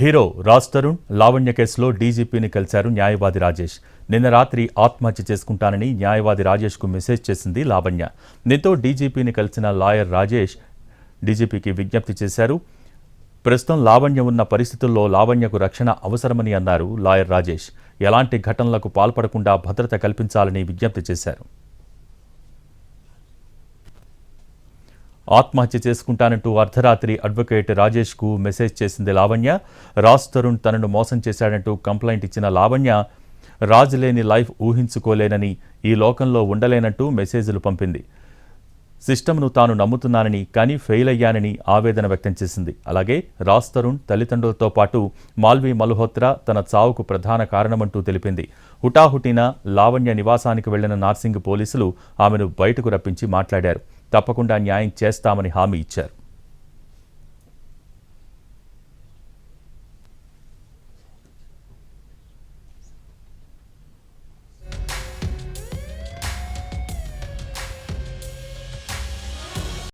Hero Raj Tarun Lavanya కేసులో డీజీపీని కలిశారు న్యాయవాది రాజేష్. నిన్న రాత్రి ఆత్మహత్య చేసుకుంటానని న్యాయవాది రాజేష్కు మెసేజ్ చేసింది లావణ్య. దీంతో డీజీపీని కలిసిన లాయర్ రాజేష్ డీజీపీకి విజ్ఞప్తి చేశారు. ప్రస్తుతం లావణ్య ఉన్న పరిస్థితుల్లో లావణ్యకు రక్షణ అవసరమని అన్నారు లాయర్ రాజేష్. ఎలాంటి ఘటనలకు పాల్పడకుండా భద్రత కల్పించాలని విజ్ఞప్తి చేశారు. ఆత్మహత్య చేసుకుంటానంటూ అర్ధరాత్రి అడ్వకేట్ రాజేష్కు మెసేజ్ చేసింది లావణ్య. రాజ్ తరుణ్ తనను మోసం చేశాడంటూ కంప్లైంట్ ఇచ్చిన లావణ్య రాజ్ లేని లైఫ్ ఊహించుకోలేనని ఈ లోకంలో ఉండలేనంటూ మెసేజ్లు పంపింది. సిస్టమ్ను తాను నమ్ముతున్నానని కానీ ఫెయిల్ అయ్యానని ఆవేదన వ్యక్తం చేసింది. అలాగే రాజ్ తరుణ్ తల్లిదండ్రులతో పాటు మాల్వీ మల్హోత్రా తన చావుకు ప్రధాన కారణమంటూ తెలిపింది. హుటాహుటిన లావణ్య నివాసానికి వెళ్ళిన నార్సింగ్ పోలీసులు ఆమెను బయటకు రప్పించి మాట్లాడారు. తప్పకుండా న్యాయం చేస్తామని హామీ ఇచ్చారు.